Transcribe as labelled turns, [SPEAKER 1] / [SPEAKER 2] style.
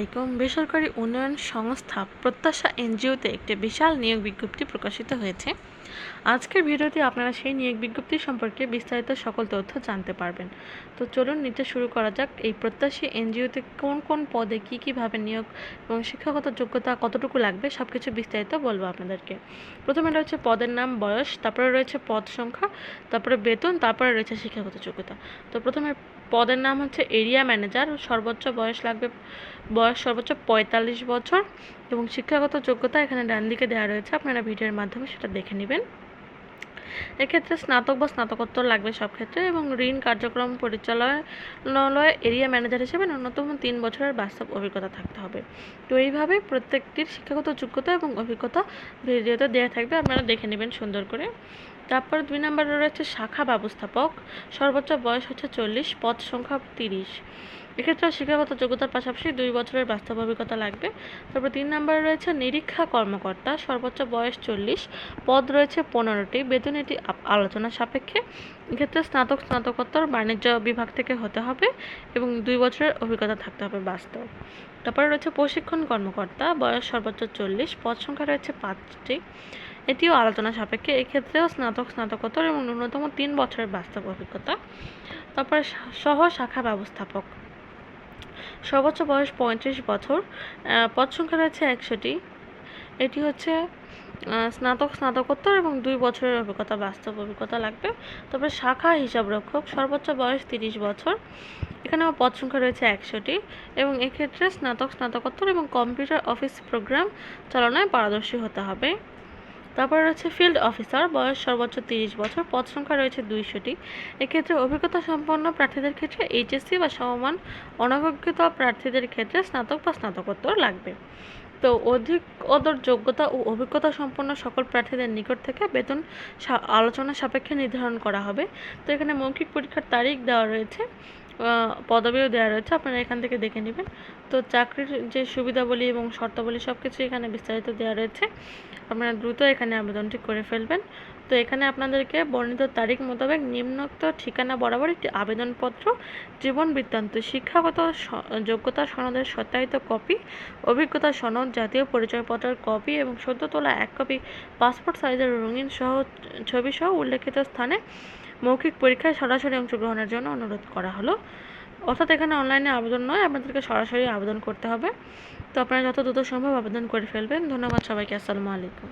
[SPEAKER 1] এরকম বেসরকারি উন্নয়ন সংস্থা প্রত্যাশা এনজিওতে একটি বিশাল নিয়োগ বিজ্ঞপ্তি প্রকাশিত হয়েছে। আজকের ভিডিওতে আপনারা সেই নিয়োগ বিজ্ঞপ্তি সম্পর্কে বিস্তারিত সকল তথ্য জানতে পারবেন। তো চলুন নিচে শুরু করা যাক, এই প্রত্যাশী এনজিওতে কোন কোন পদে কী কীভাবে নিয়োগ এবং শিক্ষাগত যোগ্যতা কতটুকু লাগবে সব কিছু বিস্তারিত বলব আপনাদেরকে। প্রথমে রয়েছে পদের নাম, বয়স, তারপরে রয়েছে পদ সংখ্যা, তারপরে বেতন, তারপরে রয়েছে শিক্ষাগত যোগ্যতা। তো প্রথমে পদের নাম হচ্ছে এরিয়া ম্যানেজার, সর্বোচ্চ বয়স লাগবে বয়স সর্বোচ্চ পঁয়তাল্লিশ বছর এবং শিক্ষাগত যোগ্যতা এখানে ডান দিকে দেওয়া রয়েছে। আপনারা ভিডিওর মাধ্যমে সেটা দেখে নেবেন। এক্ষেত্রে স্নাতক বা স্নাতকোত্তর লাগবে সব ক্ষেত্রে এবং ঋণ কার্যক্রম পরিচালনালয় এরিয়া ম্যানেজার হিসেবে ন্যূনতম তিন বছরের বাস্তব অভিজ্ঞতা থাকতে হবে। তো এইভাবে প্রত্যেকটির শিক্ষাগত যোগ্যতা এবং অভিজ্ঞতা ভিডিওতে দেওয়া থাকবে। আপনারা দেখে নেবেন সুন্দর করে। তারপর দুই নম্বরে রয়েছে শাখা ব্যবস্থাপক। সর্বোচ্চ বয়স হচ্ছে চল্লিশ, পদ সংখ্যা তিরিশ। এক্ষেত্রে শিক্ষাগত যোগ্যতার পাশাপাশি দুই বছরের বাস্তব অভিজ্ঞতা লাগবে। তারপর তিন নম্বরে রয়েছে নিরীক্ষা কর্মকর্তা। সর্বোচ্চ বয়স চল্লিশ, পদ রয়েছে পনেরোটি। বেতন এটি আলোচনা সাপেক্ষে। এক্ষেত্রে স্নাতক, স্নাতকোত্তর বাণিজ্য বিভাগ থেকে হতে হবে এবং দুই বছরের অভিজ্ঞতা থাকতে হবে বাস্তব। তারপরে রয়েছে প্রশিক্ষণ কর্মকর্তা। বয়স সর্বোচ্চ চল্লিশ, পদ সংখ্যা রয়েছে পাঁচটি। এটিও আলোচনা সাপেক্ষে। এক্ষেত্রেও স্নাতক, স্নাতকোত্তর এবং ন্যূনতম তিন বছরের বাস্তব অভিজ্ঞতা। তারপরে সহ শাখা ব্যবস্থাপক। সর্বোচ্চ বয়স পঁয়ত্রিশ বছর। পদ সংখ্যা রয়েছে একশোটি এটি হচ্ছে স্নাতক, স্নাতকোত্তর এবং দুই বছরের অভিজ্ঞতা, বাস্তব অভিজ্ঞতা লাগবে। তারপরে শাখা হিসাবরক্ষক সর্বোচ্চ বয়স তিরিশ বছর। এখানেও পদ সংখ্যা রয়েছে একশোটি এবং এক্ষেত্রে স্নাতক, স্নাতকোত্তর এবং কম্পিউটার অফিস প্রোগ্রাম চালনায় পারদর্শী হতে হবে। তারপরে রয়েছে ফিল্ড অফিসার, বয়স সর্বোচ্চ তিরিশ বছর, পদ সংখ্যা রয়েছে দুইশোটি। এক্ষেত্রে অভিজ্ঞতা সম্পন্ন প্রার্থীদের ক্ষেত্রে এইচএসসি বা সমমান অনভিজ্ঞতা প্রার্থীদের ক্ষেত্রে স্নাতক বা স্নাতকোত্তর লাগবে। তো অধিক অদর যোগ্যতা ও অভিজ্ঞতা সম্পন্ন সকল প্রার্থীদের নিকট থেকে বেতন আলোচনা সাপেক্ষে নির্ধারণ করা হবে। তো এখানে মৌখিক পরীক্ষার তারিখ দেওয়া রয়েছে। পদবিও দেওয়া রয়েছে, আপনারা এখান থেকে দেখে নেবেন। তো চাকরির যে সুবিধাবলী এবং শর্তাবলী সব কিছু এখানে বিস্তারিত দেওয়া রয়েছে। আপনারা দ্রুত এখানে আবেদনটি করে ফেলবেন। তো এখানে আপনাদেরকে বর্ণিত তারিখ মোতাবেক নিম্নোক্ত ঠিকানা বরাবর একটি আবেদনপত্র, জীবন বৃত্তান্ত, শিক্ষাগত যোগ্যতা সনদের সত্যায়িত কপি, অভিজ্ঞতা সনদ, জাতীয় পরিচয়পত্রের কপি এবং সদ্য তোলা এক কপি, পাসপোর্ট সাইজের রঙিন সহ, ছবি সহ উল্লেখিত স্থানে মৌখিক পরীক্ষায় সরাসরি অংশগ্রহণের জন্য অনুরোধ করা হলো। অর্থাৎ এখানে অনলাইনে আবেদন নয়, আপনাদেরকে সরাসরি আবেদন করতে হবে। তো আপনারা যত দ্রুত সম্ভব আবেদন করে ফেলবেন। ধন্যবাদ সবাইকে। আসসালামু আলাইকুম।